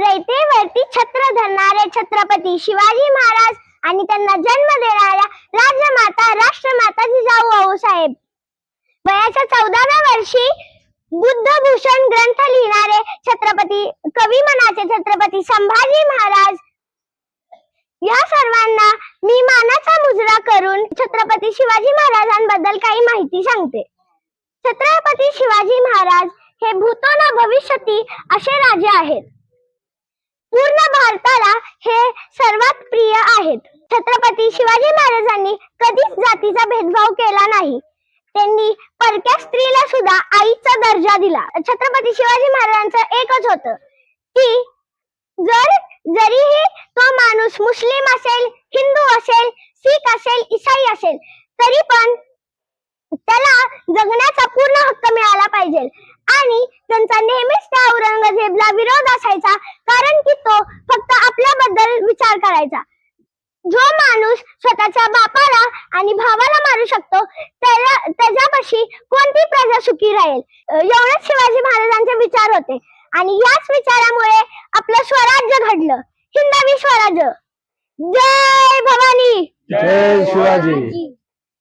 रयतेवरती छत्र धरणारे छत्रपती शिवाजी महाराज आणि त्यांना जन्म देणाऱ्या राजमाता राष्ट्रमाता जिजाऊ आऊसाहेब वयाच्या चौदाव्या वर्षी बुद्धभूषण ग्रंथ लिहिणारे छत्रपती कवी मनाचे छत्रपती संभाजी महाराज. या सर्वांना मी मानाचा मुजरा करून छत्रपती शिवाजी महाराजांबद्दल काही माहिती सांगते. छत्रपती शिवाजी महाराज हे भूतो भविष्यती असे राजे आहेत. हे सर्वात प्रिय आहेत. छत्रपती शिवाजी महाराजांनी कधीच जातीचा भेदभाव केला नाही. त्यांनी परक्या स्त्रीला सुद्धा आईचा दर्जा दिला. छत्रपती शिवाजी महाराजांचं एकच होत. की जर जरीही तो माणूस मुस्लिम असेल हिंदू असेल सिख असेल इसाई असेल तरी पण त्याला जगण्याचा पूर्ण हक्क मिळाला पाहिजे. आणि त्यांचा नेहमीच त्या औरंगजेबला विरोध असायचा. कारण की तो फक्त आपल्याबद्दल विचार करायचा. जो माणूस स्वतःच्या बापाला आणि भावाला मारू शकतो त्याला त्याच्यापाशी कोणती प्रजा सुखी राहील? अं, एवढेच शिवाजी महाराजांचे विचार होते. आणि याच विचारामुळे आपलं स्वराज्य घडलं. हिंदवी स्वराज्य. जय भवानी! जय शिवाजी!